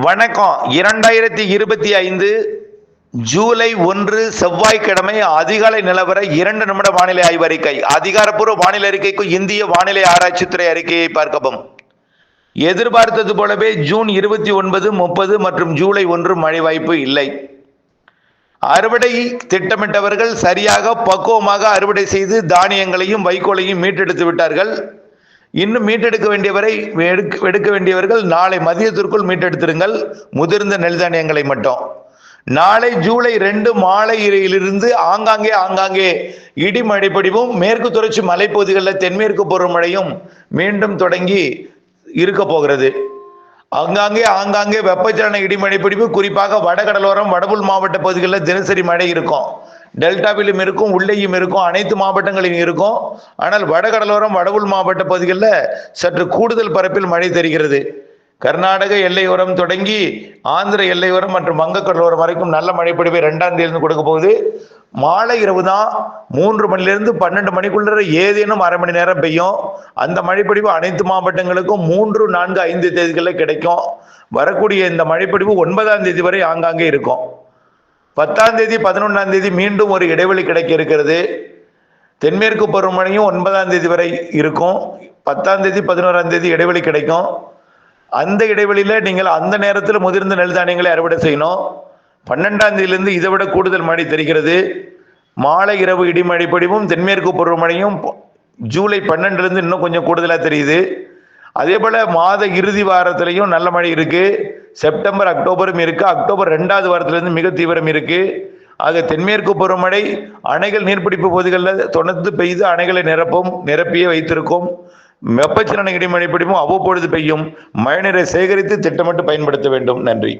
வணக்கம். இரண்டாயிரத்தி இருபத்தி ஐந்து ஜூலை ஒன்று செவ்வாய்க்கிழமை அதிகாலை நிலவர இரண்டு நிமிட வானிலை ஆய்வறிக்கை. அதிகாரப்பூர்வ வானிலை அறிக்கைக்கு இந்திய வானிலை ஆராய்ச்சித்துறை அறிக்கையை பார்க்கவும். எதிர்பார்த்தது போலவே ஜூன் இருபத்தி ஒன்பது முப்பது மற்றும் ஜூலை ஒன்று மழை வாய்ப்பு இல்லை. அறுவடை திட்டமிட்டவர்கள் சரியாக பக்குவமாக அறுவடை செய்து தானியங்களையும் வைக்கோலையும் மீட்டெடுத்து விட்டார்கள். இன்னும் மீட்டெடுக்க வேண்டியவரை எடுக்க எடுக்க வேண்டியவர்கள் நாளை மதியத்திற்குள் மீட்டெடுத்திருங்கள். முதிர்ந்த நெல் தானியங்களை மட்டும். நாளை ஜூலை ரெண்டு மாலையிலிருந்து ஆங்காங்கே ஆங்காங்கே இடி மழைப்படிவும் மேற்கு தொடர்ச்சி மலைப்பகுதிகளில் தென்மேற்கு பருவமழையும் மீண்டும் தொடங்கி இருக்க போகிறது. ஆங்காங்கே ஆங்காங்கே வெப்பச்சலன இடிமழை பிடிப்பு குறிப்பாக வடகடலோரம் வடபுல் மாவட்ட பகுதிகளில் தினசரி மழை இருக்கும். டெல்டாவிலும் இருக்கும் உள்ளேயும் இருக்கும் அனைத்து மாவட்டங்களிலும் இருக்கும். ஆனால் வடகடலோரம் வடபுல் மாவட்ட பகுதிகளில் சற்று கூடுதல் பரப்பில் மழை தெரிகிறது. கர்நாடக எல்லையோரம் தொடங்கி ஆந்திர எல்லையோரம் மற்றும் வங்கக்கடலோரம் வரைக்கும் நல்ல மழைப்பிடிப்பை ரெண்டாம் தேதி கொடுக்க போகுது. மாலை இரவு தான் மூன்று மணிலிருந்து பன்னெண்டு மணிக்குள்ள ஏதேனும் அரை மணி நேரம் பெய்யும். அந்த மழைப்பிடிப்பு அனைத்து மாவட்டங்களுக்கும் மூன்று நான்கு ஐந்து தேதிகளில் கிடைக்கும். வரக்கூடிய இந்த மழைப்பிடிப்பு ஒன்பதாம் தேதி வரை ஆங்காங்கே இருக்கும். பத்தாம் தேதி பதினொன்றாம் தேதி மீண்டும் ஒரு இடைவெளி கிடைக்க இருக்கிறது தென்மேற்கு பருவமழையும் ஒன்பதாம் தேதி வரை இருக்கும். பத்தாம் தேதி பதினோராம் தேதி இடைவெளி கிடைக்கும். அந்த இடைவெளியில நீங்கள் அந்த நேரத்தில் முதிர்ந்த நெல் தானியங்களை அறுவடை செய்யணும். பன்னெண்டாம் தேதியிலிருந்து இதை விட கூடுதல் மழை தெரிகிறது. மாலை இரவு இடிமழை படிவும் தென்மேற்கு பருவமழையும் ஜூலை பன்னெண்டுலேருந்து இன்னும் கொஞ்சம் கூடுதலாக தெரியுது. அதே போல் மாத இறுதி வாரத்திலையும் நல்ல மழை இருக்குது செப்டம்பர் அக்டோபரும் இருக்கு. அக்டோபர் ரெண்டாவது வாரத்திலிருந்து மிக தீவிரம் இருக்கு. ஆக தென்மேற்கு பருவமழை அணைகள் நீர்பிடிப்பு பகுதிகளில் தொடர்ந்து பெய்து அணைகளை நிரப்பும் நிரப்பியே வைத்திருக்கும். வெப்பச்சலன இடிமழை பிடிப்பும் அவ்வப்பொழுது பெய்யும். மழைநீரை சேகரித்து திட்டமிட்டு பயன்படுத்த வேண்டும். நன்றி.